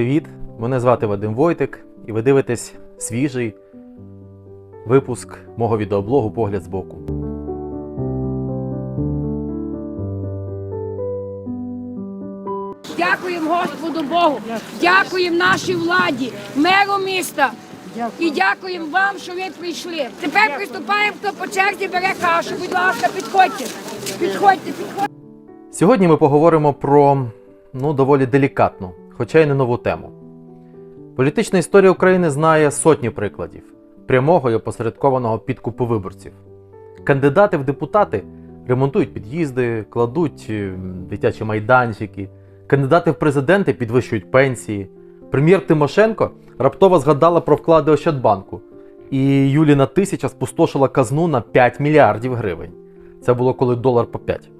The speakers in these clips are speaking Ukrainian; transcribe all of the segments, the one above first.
привіт! Мене звати Вадим Войтик, і ви дивитесь свіжий випуск мого відеоблогу Погляд збоку. Дякуємо Господу Богу, дякуємо нашій владі, меру міста. І дякуємо вам, що ви прийшли. Тепер приступаємо, хто по черзі бере кашу. Будь ласка, підходьте. Підходьте, підходьте. Сьогодні ми поговоримо про ну, доволі делікатну, хоча й не нову тему. Політична історія України знає сотні прикладів прямого і опосередкованого підкупу виборців. Кандидати в депутати ремонтують під'їзди, кладуть е, дитячі майданчики, кандидати в президенти підвищують пенсії. Прем'єр Тимошенко раптово згадала про вклади Ощадбанку, і Юліна тисяча спустошила казну на 5 мільярдів гривень. Це було коли долар по 5.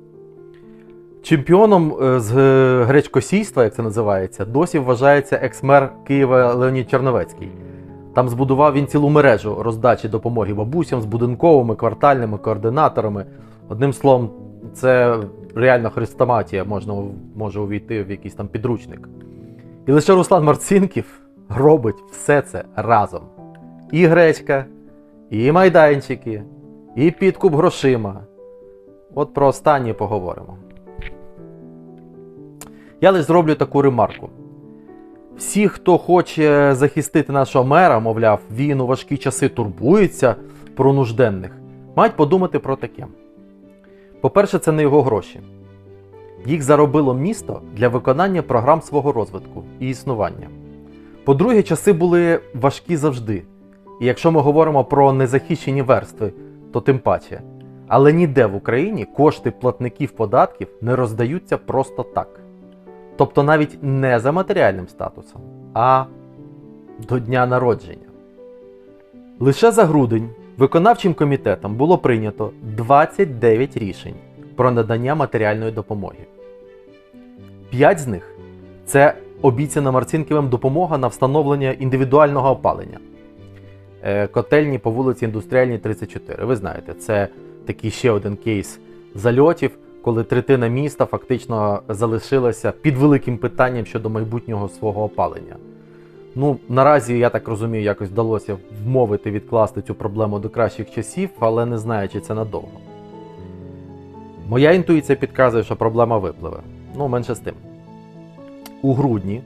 Чемпіоном е, з гречкосійства, як це називається, досі вважається екс-мер Києва Леонід Черновецький. Там збудував він цілу мережу роздачі допомоги бабусям з будинковими, квартальними координаторами. Одним словом, це реально хрестоматія, можна може увійти в якийсь там підручник. І лише Руслан Марцинків робить все це разом. І гречка, і майданчики, і підкуп грошима. От про останнє поговоримо. Я лише зроблю таку ремарку. Всі, хто хоче захистити нашого мера, мовляв, він у важкі часи турбується про нужденних, мають подумати про таке. По-перше, це не його гроші. Їх заробило місто для виконання програм свого розвитку і існування. По-друге, часи були важкі завжди. І якщо ми говоримо про незахищені верстви, то тим паче. Але ніде в Україні кошти платників податків не роздаються просто так. Тобто навіть не за матеріальним статусом, а до дня народження. Лише за грудень виконавчим комітетом було прийнято 29 рішень про надання матеріальної допомоги. П'ять з них це обіцяна Марцинківим допомога на встановлення індивідуального опалення. Е, Котельні по вулиці Індустріальній 34. Ви знаєте, це такий ще один кейс зальотів, коли третина міста фактично залишилася під великим питанням щодо майбутнього свого опалення. Ну, наразі, я так розумію, якось вдалося вмовити відкласти цю проблему до кращих часів, але не знаю, чи це надовго. Моя інтуїція підказує, що проблема випливе. Ну, менше з тим. У грудні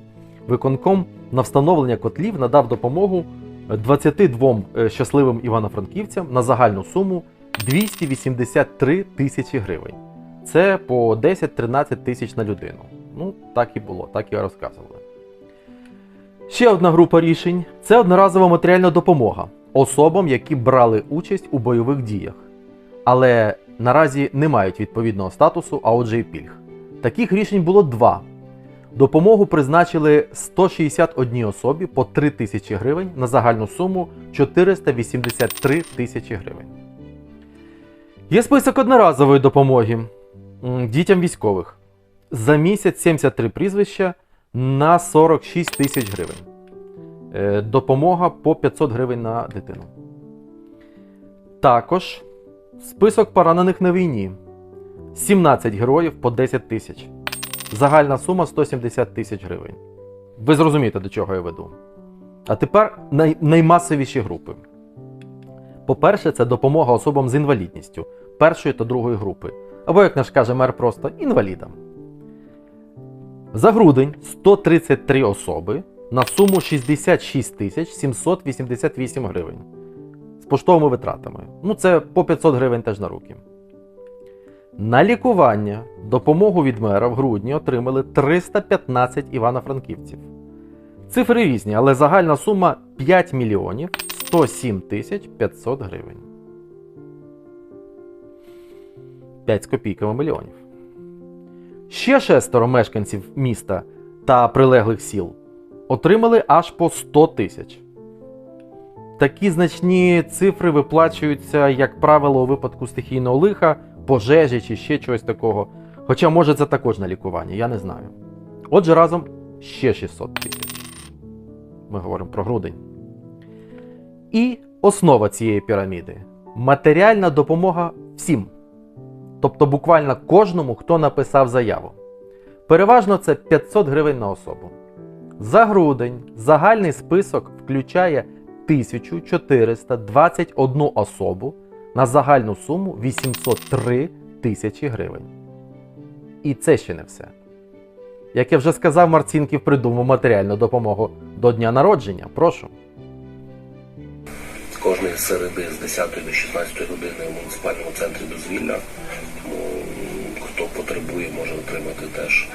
виконком на встановлення котлів надав допомогу 22 щасливим івано-франківцям на загальну суму 283 тисячі гривень. Це по 10-13 тисяч на людину. Ну, так і було, так і розказували. Ще одна група рішень це одноразова матеріальна допомога особам, які брали участь у бойових діях, але наразі не мають відповідного статусу, а отже і пільг. Таких рішень було два. Допомогу призначили 161 особі по 3 тисячі гривень на загальну суму 483 тисячі гривень. Є список одноразової допомоги дітям військових. За місяць 73 прізвища на 46 тисяч гривень. Е, Допомога по 500 гривень на дитину. Також список поранених на війні. 17 героїв по 10 тисяч. Загальна сума 170 тисяч гривень. Ви зрозумієте, до чого я веду. А тепер най- наймасовіші групи. По-перше, це допомога особам з інвалідністю першої та другої групи. Або, як наш каже мер, просто інвалідам. За грудень 133 особи на суму 66 тисяч 788 гривень. З поштовими витратами. Ну, це по 500 гривень теж на руки. На лікування допомогу від мера в грудні отримали 315 івано-франківців. Цифри різні, але загальна сума 5 мільйонів 107 тисяч 500 гривень. 5 з копійками мільйонів. Ще шестеро мешканців міста та прилеглих сіл отримали аж по 100 тисяч. Такі значні цифри виплачуються, як правило, у випадку стихійного лиха, пожежі чи ще чогось такого. Хоча, може, це також на лікування, я не знаю. Отже, разом ще 600 тисяч. Ми говоримо про грудень. І основа цієї піраміди матеріальна допомога всім. Тобто буквально кожному, хто написав заяву. Переважно це 500 гривень на особу. За грудень загальний список включає 1421 особу на загальну суму 803 тисячі гривень. І це ще не все. Як я вже сказав, Марцінків придумав матеріальну допомогу до дня народження. Прошу. Кожної середи з 10 до 16 години в муніципальному центрі дозвілля. Тому хто потребує, може отримати теж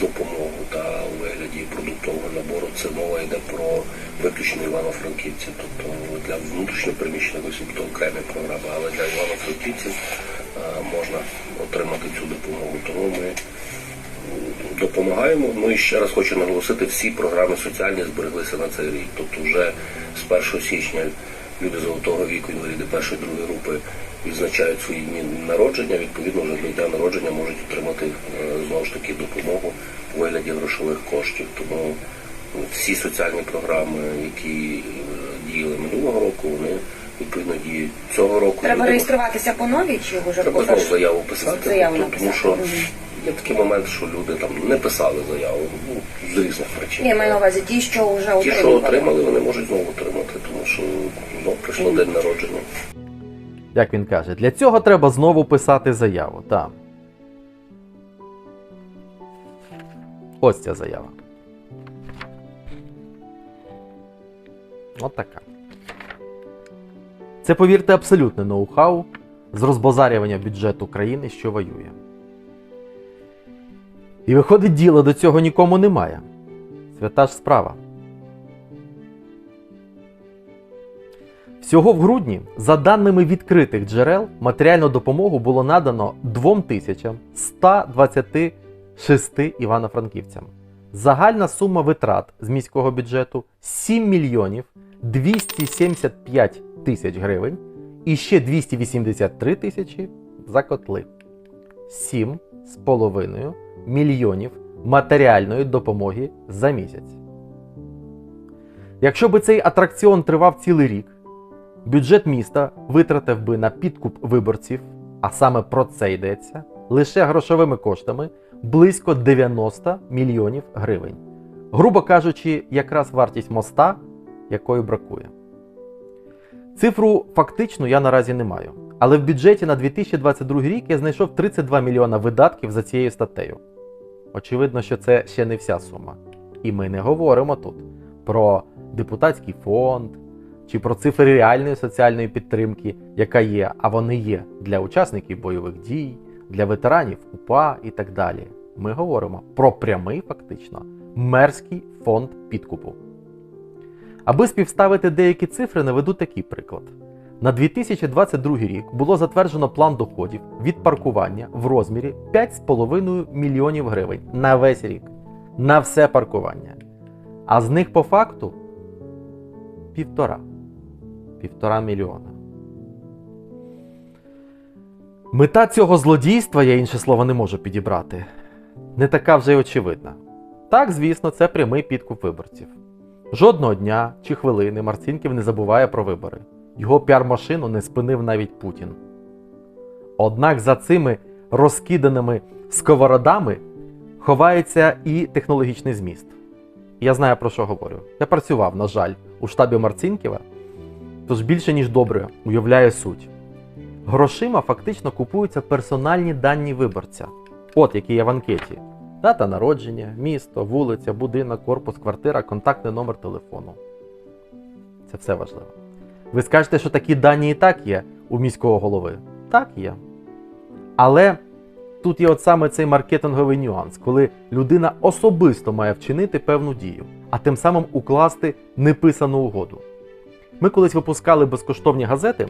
допомогу та у вигляді продуктового набору. Це мова йде про виключно івано-франківців, тобто для внутрішньо переміщених осіб то окремі програми, але для івано-франківців е, можна отримати цю допомогу. Тому ми допомагаємо. Ну і ще раз хочу наголосити, всі програми соціальні збереглися на цей рік. Тобто вже з 1 січня люди золотого віку, інваліди першої другої групи відзначають свої дні народження. Відповідно, вже до дня народження можуть отримати е, знову ж таки допомогу у вигляді грошових коштів. Тому ну, всі соціальні програми, які е, діяли минулого року, вони відповідно діють цього року. Треба реєструватися по новій чи вже Треба знову заяву писати, Заяву тобто, тому що є такий момент, що люди там не писали заяву ну, з різних причин. Ні, маю на увазі ті, що вже Ті, що отримали. отримали, вони можуть знову отримати, тому що прийшло день народження. Як він каже, для цього треба знову писати заяву. Так. Ось ця заява. От така. Це, повірте, абсолютне ноу-хау з розбазарювання бюджету країни, що воює. І виходить, діла до цього нікому немає. Свята ж справа. Всього в грудні, за даними відкритих джерел, матеріальну допомогу було надано 2126 івано-франківцям. Загальна сума витрат з міського бюджету 7 мільйонів 275 тисяч гривень і ще 283 тисячі за котли. 7,5 мільйонів матеріальної допомоги за місяць. Якщо би цей атракціон тривав цілий рік, бюджет міста витратив би на підкуп виборців, а саме про це йдеться, лише грошовими коштами близько 90 мільйонів гривень. Грубо кажучи, якраз вартість моста, якої бракує. Цифру фактично я наразі не маю. Але в бюджеті на 2022 рік я знайшов 32 мільйона видатків за цією статтею. Очевидно, що це ще не вся сума. І ми не говоримо тут про депутатський фонд чи про цифри реальної соціальної підтримки, яка є, а вони є для учасників бойових дій, для ветеранів УПА і так далі. Ми говоримо про прямий, фактично, мерський фонд підкупу. Аби співставити деякі цифри, наведу такий приклад. На 2022 рік було затверджено план доходів від паркування в розмірі 5,5 мільйонів гривень на весь рік. На все паркування. А з них по факту півтора. Півтора мільйона. Мета цього злодійства, я інше слово не можу підібрати, не така вже й очевидна. Так, звісно, це прямий підкуп виборців. Жодного дня чи хвилини Марцінків не забуває про вибори. Його піар-машину не спинив навіть Путін. Однак за цими розкиданими сковородами ховається і технологічний зміст. Я знаю про що говорю. Я працював, на жаль, у штабі Марцінківа, тож більше ніж добре уявляє суть. Грошима фактично купуються персональні дані виборця, от які є в анкеті: дата народження, місто, вулиця, будинок, корпус, квартира, контактний номер телефону. Це все важливо. Ви скажете, що такі дані і так є у міського голови? Так є. Але тут є от саме цей маркетинговий нюанс, коли людина особисто має вчинити певну дію, а тим самим укласти неписану угоду. Ми колись випускали безкоштовні газети,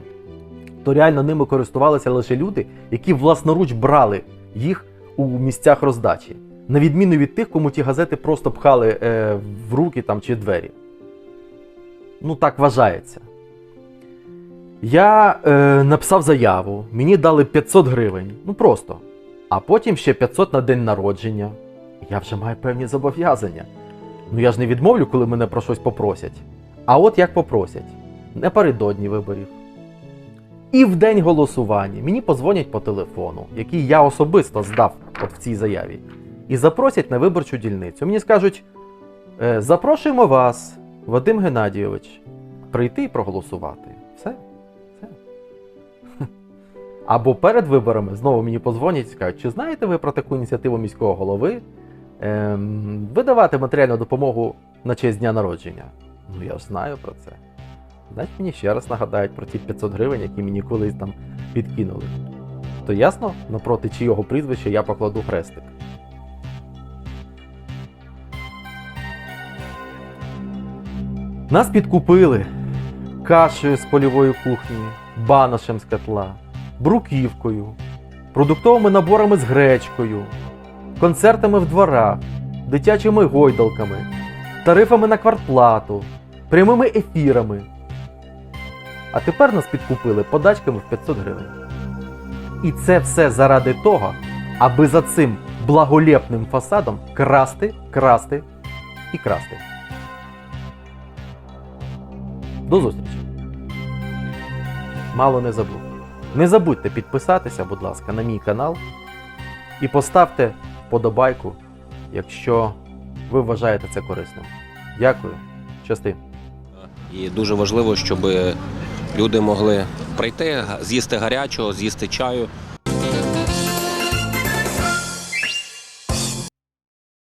то реально ними користувалися лише люди, які власноруч брали їх у місцях роздачі, на відміну від тих, кому ті газети просто пхали е, в руки там, чи двері. Ну так вважається. Я е, написав заяву, мені дали 500 гривень, ну просто. А потім ще 500 на день народження. Я вже маю певні зобов'язання. Ну я ж не відмовлю, коли мене про щось попросять. А от як попросять: напередодні виборів. І в день голосування мені позвонять по телефону, який я особисто здав от в цій заяві, і запросять на виборчу дільницю. Мені скажуть: Е, Запрошуємо вас, Вадим Геннадійович, прийти і проголосувати. Все. Все. Або перед виборами знову мені позвонять і скажуть, чи знаєте ви про таку ініціативу міського голови ем, видавати матеріальну допомогу на честь дня народження? Ну я ж знаю про це. Значить мені ще раз нагадають про ті 500 гривень, які мені колись там підкинули. То ясно, напроти чийого прізвища я покладу хрестик. Нас підкупили кашею з польової кухні, банашем з котла, бруківкою, продуктовими наборами з гречкою, концертами в дворах, дитячими гойдалками, тарифами на квартплату, прямими ефірами. А тепер нас підкупили подачками в 500 гривень. І це все заради того, аби за цим благолепним фасадом красти, красти і красти. До зустрічі. Мало не забув. Не забудьте підписатися, будь ласка, на мій канал і поставте вподобайку, якщо ви вважаєте це корисним. Дякую. Щасти. І дуже важливо, щоб люди могли прийти, з'їсти гарячого, з'їсти чаю,